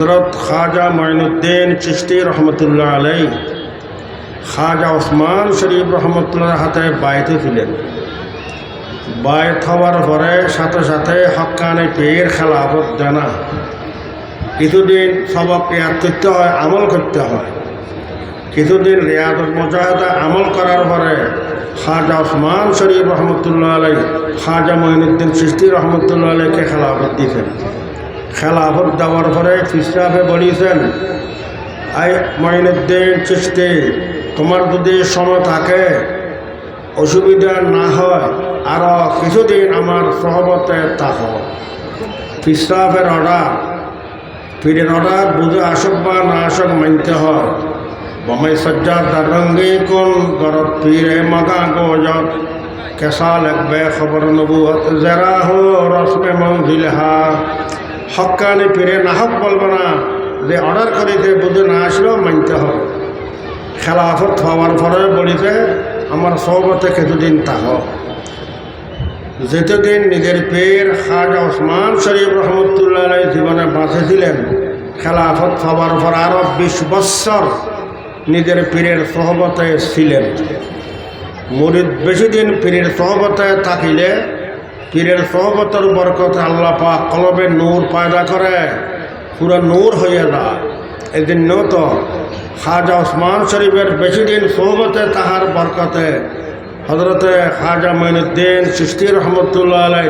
হজরত খাজা মঈনুদ্দিন চিশতি রহমতুল্লাহ আলাই খাজা ওসমান শরীফ রহমতুল্লাহ হাতে বাইতে ছিলেন বায়ত হওয়ার পরে সাথে সাথে হকানে পীর খেলাফত জানা। কিছুদিন সবক ইয়াদ করতে হয়, আমল করতে হয়। কিছুদিন রিয়াদত মুজাহিদা আমল করার পরে খাজা ওসমান শরীফ রহমতুল্লাহ আলাই খাজা মঈনুদ্দিন চিশতি রহমতুল্লাহ আলাইকে খেলাফত দিয়েছেন খেলাফত দেওয়ার পরে ফিসরাফে বলিয়েছেন আই মঈনুদ্দিন চিশতি, তোমার যদি সময় থাকে, অসুবিধা না হয় আরও কিছুদিন আমার সহমতে থাকো। ফিসরাফের অর্ডার, পীরের অর্ডার বুঝে আসক বা না আসক মানতে হয়। বমাই সজ্জার তার রঙ্গে কোন গরত পীরে মগা গোজত কেসা লাগবে খবর নবুয়ত, জেরা হো রসমে মঞ্জিল হা। হকানি পীরে নাহক বলব না, যে অর্ডার করিতে বুঝে না আসলেও মানতে হবে। খেলাফত হওয়ার পরে বলিতে আমার সহবতে কিছুদিন তাহ যেতদিন নিজের পীর খাজা ওসমান শরীফ রহমতুল্লাহ জীবনে বাঁচেছিলেন, খেলাফত হওয়ার পর আরও বিশ বৎসর নিজের পীরের সহবতে ছিলেন। মুরিদ বেশি দিন পীরের সহবতে থাকিলে পীরের সহবতের বরকতে আল্লাহ পাক কলবে নূর পায়দা করে। পুরো নূর হয়ে যায়। এই জন্য তো খাজা ওসমান শরীফের বেশি দিন সহবতে তাহার বরকতে হজরতে খাজা মঈনুদ্দিন সৃষ্টি রহমতুল্লাহ আলাই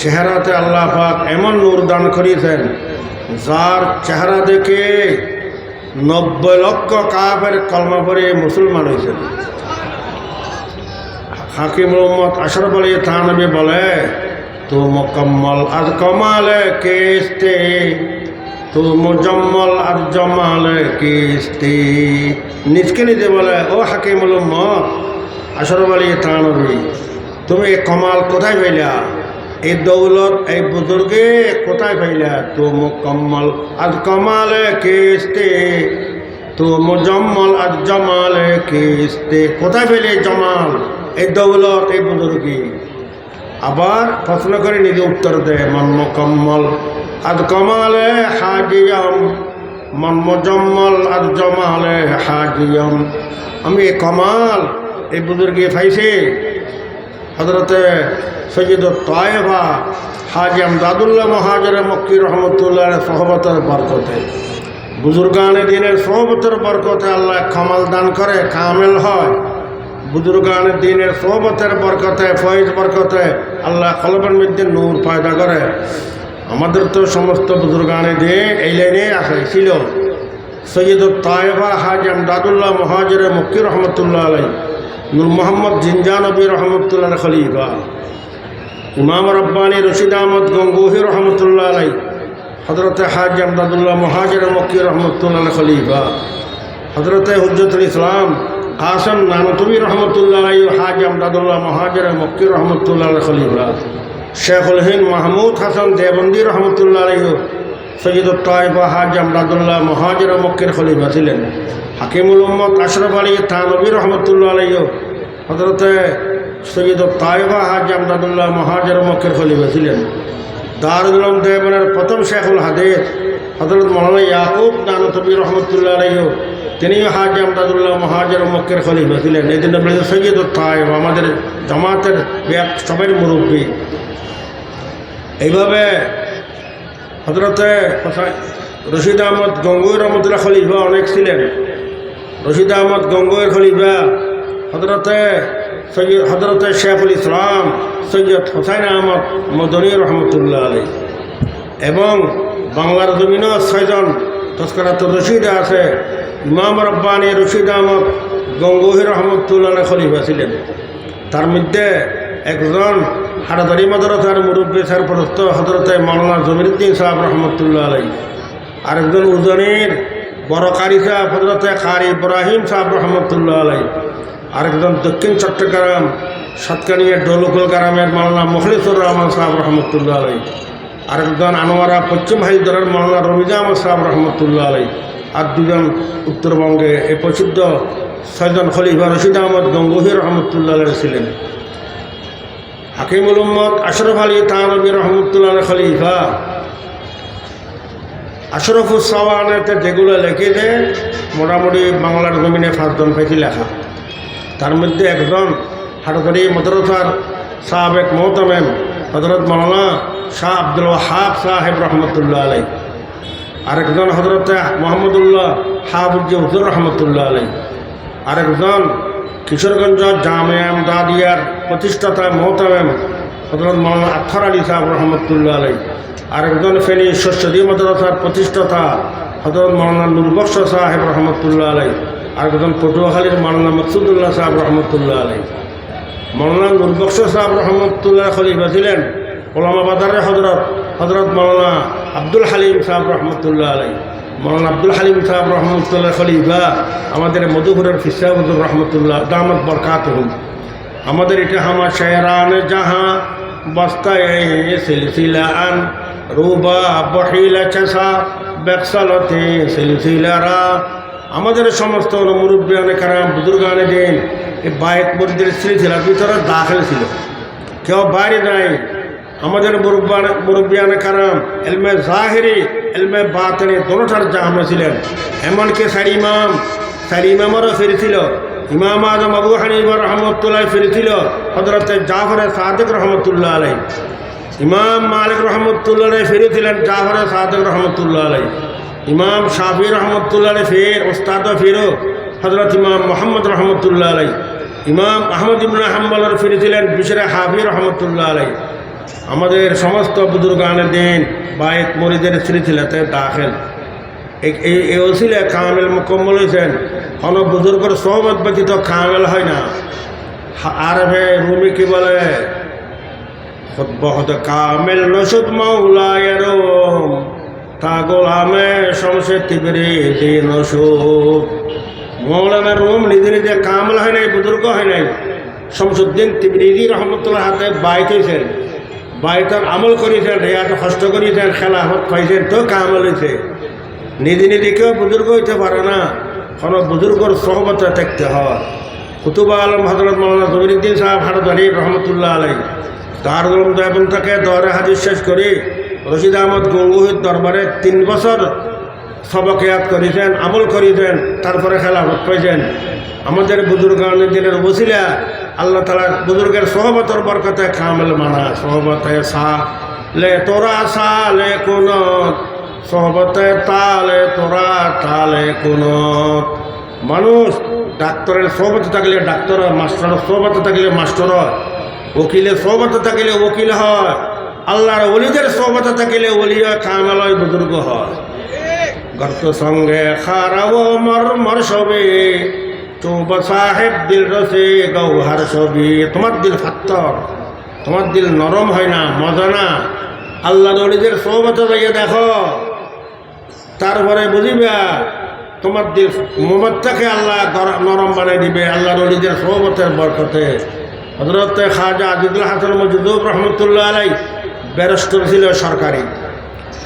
চেহারাতে আল্লাহ পাক এমন নূর দান করিয়েছেন, যার চেহারা দেখে নব্বই লক্ষ কাপের কলমা পরে মুসলমান হয়েছেন হাকিম মোহাম্মদ আশরফ আলী থানবী বলে, তো মোকাম্মল আর কমালে কেস্তে, তো মুজম্মল আর জমালে কেস্তে। নিজকে নিজে বলে, ও হাকিম মোহাম্মদ আশরফ আলী থানবী, তুমি এই কমাল কোথায় পাইলা? এই দৌলত, এই বুজুর্গে কোথায় পাইলা? তো মুকম্মল আর কমালে কেস্তে, তো মুজম্মল আর জমালে কেস্তে। কোথায় পেলে জমাল? এই দৌলত এই বুজুর্গি আবার প্রশ্ন করে নিজে উত্তর দেয় মন মোকাম্মল। আর কমালে হাজিয়ম মন মুজম্মল আর জমালে হাজিয়ম আমি কমাল, এই বুজুর্গে পাইছি হজরতে সৈয়দ তয়েবা হাজি আমদাদুল্লাহ মহাজর মক্কি রহমতুল্লাহ সহবতের বরকতে। বুজুর্গানে দিনের সহবতের বরকতে আল্লাহ কমাল দান করে, কামেল হয়। বুজুর্গানের দিনের সহবতের বরকতে, ফয়েজ বরকতে আল্লাহ কলবের মধ্যে নূর পয়দা করে। আমাদের তো সমস্ত বুজুর্গানে দিয়ে এই লাইনে আসে ছিল। সৈয়দ তায়েবা হাজি আমদাদুল্লাহ মহাজরে মক্কি রহমতুল্লাহ আলাই নূর মোহাম্মদ জিনজানবী রহমতুল্লাহ খলিফা, ইমাম রব্বানী রশিদ আহমদ গঙ্গুহি রহমতুল্লাহ আলাই হজরত হাজ আমদাদুল্লাহ মহাজর মক্কি রহমতুল্লাহ খলিফা হজরত হুজরতুল ইসলাম কাসম নানতবী রহমতুল্লাহ হাজ আমদাদুল্লাহ মহাজর মক্কি রহমতুল্লাহ খলিফা। শেখুল হিন্দ মাহমুদ হাসান দেবন্দি রহমতুল্লাহ সৈয়দ তাইবা হাজ আমদাদুল্লাহ মহাজর মক্কির খলিফা ছিলেন। হাকিমুল উম্মদ আশরফ আলী থানবী রহমতুল্লাহ আলাই হজরতে সৈয়দ তাইবা হাজ আমদাদুল্লাহ মহাজর মক্কের খলিফা ছিলেন। দারুল উলুম দেবনের প্রথম শেখুল হাদিস হজরত মৌলানা ইয়াকুব নানতবী রহমতুল্লাহ আলাই তিনিও হাজ আমদাদুল্লাহ মহাজর মক্কের খলিফা ছিলেন। এই দিন বলেছে সৈয়দ তাইব আমাদের জামাতের সবের মুরব্বী। এইভাবে হজরতে রশিদ আহমদ গঙ্গুই রহমতুল্লাহ খলিফা অনেক ছিলেন। রশিদ আহমদ গঙ্গুয়ের খলিফা হজরতে সৈয়দ হজরতে শেখুল ইসলাম সৈয়দ হোসাইন আহমদ মদনী রহমতুল্লাহ আলী এবং বাংলার জমিনও ছয়জন তস্করাত রশিদ আছে। ইমাম রব্বানী রশিদ আহমদ গঙ্গুহি রহমতুল্লাহ খলিফা ছিলেন। তার মধ্যে একজন হারাদারি মাদরসার মুরব্বী সরপরস্ত হজরতে মৌলানা জমিরুদ্দিন সাহেব রহমতুল্লাহ আলাই আরেকজন উজনির বড় কারি সাহেব হজরতে কারি ইব্রাহিম সাহেব রহমতুল্লাহ আলাই আরেকজন দক্ষিণ চট্টগ্রাম সাতকানিয়া ডলুকুল গ্রামের মাওলানা মুখলিসুর রহমান সাহেব রহমতুল্লাহ আলাই আরেকজন আনোয়ারা পশ্চিম হাইদরের মাওলানা রমিজা আহমদ সাহেব রহমতুল্লাহ আলাই আর দুজন উত্তরবঙ্গে এই প্রসিদ্ধ ছয়জন খলিফা রশিদ আহমদ গঙ্গুহি রহমতুল্লাহ ছিলেন। হাকিমুল উম্মদ আশরফ আলী তানবী রহমতুল্লাহ খলিফা। আশরফুস সাওয়ানেতে যেগুলো লিখেছে মোটামুটি বাংলার জমিনে পাঁচজন পেয়েছি লেখা। তার মধ্যে একজন হাটতরি মদরসার সাবেক মোহতামেম হজরত মৌলানা শাহ আব্দুল ওয়াহাব সাহেব রহমতুল্লাহ আলাই আরেকজন হজরত মোহাম্মদুল্লাহ হাফুজ্জি হুজুর রহমতুল্লাহ আলাই আরেকজন কিশোরগঞ্জ জামিয়াম দাদিয়ার প্রতিষ্ঠাতা মোহতামেম হজরত মৌলানা আত্থর আলী সাহেব রহমতুল্লাহ আলাই আরেকজন ফেনী শস্যদী মাদ্রাসার প্রতিষ্ঠাতা হজরত মৌলানা নুরবক্স সাহেব রহমতুল্লাহ আলাই আরেকজন পটুয়াখালীর মৌলানা মকসুদুল্লাহ সাহেব রহমতুল্লাহ আলাই মৌলানা নুরবক্স সাহেব রহমতুল্লাহ খলিফা ছিলেন ওলামা বাজারের হজরত হজরত মৌলানা আব্দুল হালিম সাহেব রহমতুল্লাহ আলাই মৌলানা আব্দুল হালিম সাহেব রহমতুল্লাহ খলিফা, আমাদের মধুপুরের ফিসাবুদুর রহমতুল্লাহ, দামত বরকাত হুম। আমাদের এটা আমার শেরান জাহা বস্তায় সিলসিলা আন রুবা বহিলা চেষা, বেকসালতে সিলসিলারা। আমাদের সমস্ত মুরব্বিয়ানে কারাম, বুজুর্গানে দিন এই বাইক মরিদের সিলসিলার ভিতরে দাখিল ছিল। কেউ বাইরে নাই আমাদের মুরব্বান মুরব্বিয়ানে কারাম, এলমে জাহেরি, এলমে বাতনে, দোনোটার জাহামে ছিলেন এমনকি সারি ইমাম সারি ইমামেরও ফিরেছিল। ইমাম আজম আবু হানিফা রহমতুল্লাহ ফিরেছিল হজরত জাফরে সাদিক রহমতুল্লাহ আলাই ইমাম মালিক রহমতুল্লাহ ফিরেছিলেন, জাফরে সাদিক রহমতুল্লাহ আলাই ইমাম শাফি রহমতুল্লাহ ফের ওস্তাদ ফিরো হজরত ইমাম মোহাম্মদ রহমতুল্লাহ আলাই ইমাম আহমদ ইবুল হাম্বলের ফিরেছিলেন, বিশরে হাফি রহমতুল্লাহ আলাই আমাদের সমস্ত বুজুর্গানের দিন বাইক মরিদের স্মৃতিলাতে দাখেল। এই ওসিলে কামেল মুকম্মল হয়েছেন কোন বুজুর্গর সহমত ব্যতীত কামেল হয় না। আরবে রুমি কি বলে? কামেল নসুদ মৌলায়েরম তা গোলামে শমসে তিবরে নসুদ মৌলানা রুম নিজে নিজে কামেল হয় নাই, বুজুর্গ হয় নাই। শমসুদ্দিন তিবরিদি রহমতুল্লাহ হাতে বাইক হয়েছেন বাইতার আমল করেছেন রেয়াতে কষ্ট করেছেন খেলা খেলাফত পাইছেন, তো কামল হয়েছে নিজে নিজে কেউ বুজুর্গ হইতে পারে না। কোনো বুজুর্গর সহবতে থাকতে হয়। কুতুবা আলম হজরত মৌলানা জমিরুদ্দিন সাহেব আলিফ রহমতুল্লাহ আলাই। দারুল দেবন থেকে দরে হাজির শেষ করে রশিদ আহমদ গঙ্গুহির দরবারে তিন বছর সবক ইয়াদ করেছেন, আমল করেছেন, তারপরে খেলাফত পাইছেন। আমাদের বুজুর্গানের দিনের বসিলা আল্লাহ তালা বুজুর্গের সহবতর বরকতে কামেল মানা, সহবতে সা, লে তোরা সা, লে কোন সহবতে তালে তোরা তালে কোন মানুষ ডাক্তারের সহবতে থাকলে ডাক্তার মাস্টারের সহবতে থাকলে মাস্টার উকিলের সহবতে থাকলে উকিল হয়, আল্লাহর অলিদের সহবতে থাকলে অলি কামেল হয়, বুজুর্গ হয়। গর্ত সঙ্গে খারাও মর মর সবে। চৌব সাহেব দিল রসে গৌহার ছবি। তোমার দিল ফাত্তর, তোমার দিল নরম হয় না, মজা না। আল্লাহ নলিদের সৌবতে যাইয়ে দেখো। তারপরে বুঝিবা, তোমার দিল মোমতটাকে আল্লাহ নরম বানিয়ে দিবে আল্লাহ নলিদের সৌবতের বরকতে। হজরত খাজা আজিদুল হাসান মজিদুর রহমতুল্লাহ আলাই ব্যারিস্টার ছিল সরকারি।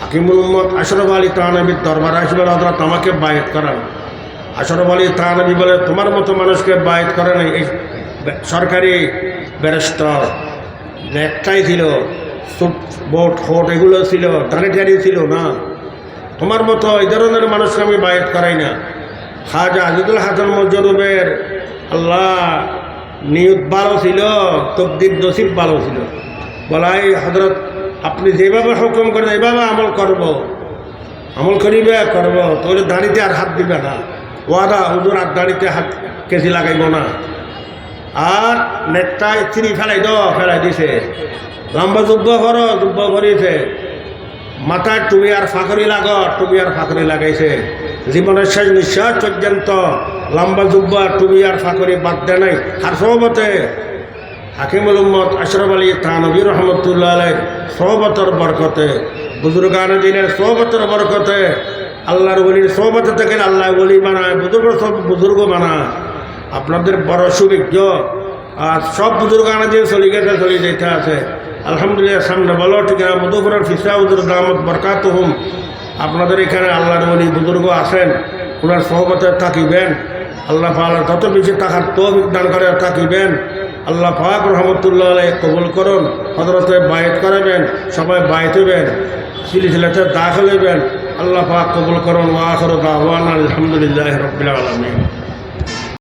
হাকিমুল উম্মদ আশরফ আলী তানবীর দরবারে আসবেন হজরত আমাকে বায়ত করান। আশরফ আলী তানবী বলে, তোমার মতো মানুষকে বায়ত করে নাই এই সরকারি ব্যারিস্টার। একটাই ছিল সুট বোট হোট এগুলো ছিল দাঁড়ি টাড়ি ছিল না। তোমার মতো এই ধরনের মানুষকে আমি বায়ত করাই না। খাজা আজিদুল হাসান মজরুবের আল্লাহ নিয়ত ভালো ছিল, তকদির নসিব ভালো ছিল। বলাই হজরত আপনি যেভাবে হুকুম করেন, এইভাবে আমল করব। আমল করিবে, করব। তোর দাঁড়িতে আর হাত দিবে না। ওয়াদা, হুজুর আর দাড়িতে হাত কেজি লাগাইব না। আর নেকটাই চিনি ফেলাই দ, ফেলাই দিছে। লম্বা যুদ্ধ করো যুদ্ধ করিছে মাথায় টুবি আর ফাঁকরি লাগ টুবি আর ফাঁকরি লাগাইছে। জীবনের শেষ নিঃশ্বাস পর্যন্ত লম্বা জুব্বা টুবি আর ফাঁকরি বাদ দেয় নাই আর সহবতে। হাকিমুল উম্মদ আশরফ আলী থানবী রহমতুল্লাহ আলের সহবতর বরকতে, বুজুর্গান দিনের সহবতর বরকতে আল্লাহর বলির সহবতে থেকে আল্লাহ বলি বানায়, বুজুর্গ সব বুজুর্গ বানায়। আপনাদের বড় সুবিজ্ঞ আর সব বুজুর্গান দিন চলি গেছে, চলি যেতে আছে। আলহামদুলিল্লাহ, সামনে বলো, ঠিক আছে মধুপুরের ফিসা, হুজুর দামত বরকাত হুম আপনাদের এখানে আল্লাহর বলি বুজুর্গ আসেন ওনার সহবতে থাকিবেন আল্লাহ পাক তত বেশি টাকার তৌফিক দান করে থাকিবেন আল্লাহ পাক রহমতুল্লাহ আলাই কবুল করুন। হজরতে বায়ত করাবেন, সবাই বায়ত হইবেন, সিলিসিলাতে দাখিল হইবেন। আল্লাহ পাক কবুল করুন ওয়া আখিরু দাওয়ানা আলহামদুলিল্লাহি রাব্বিল আলামিন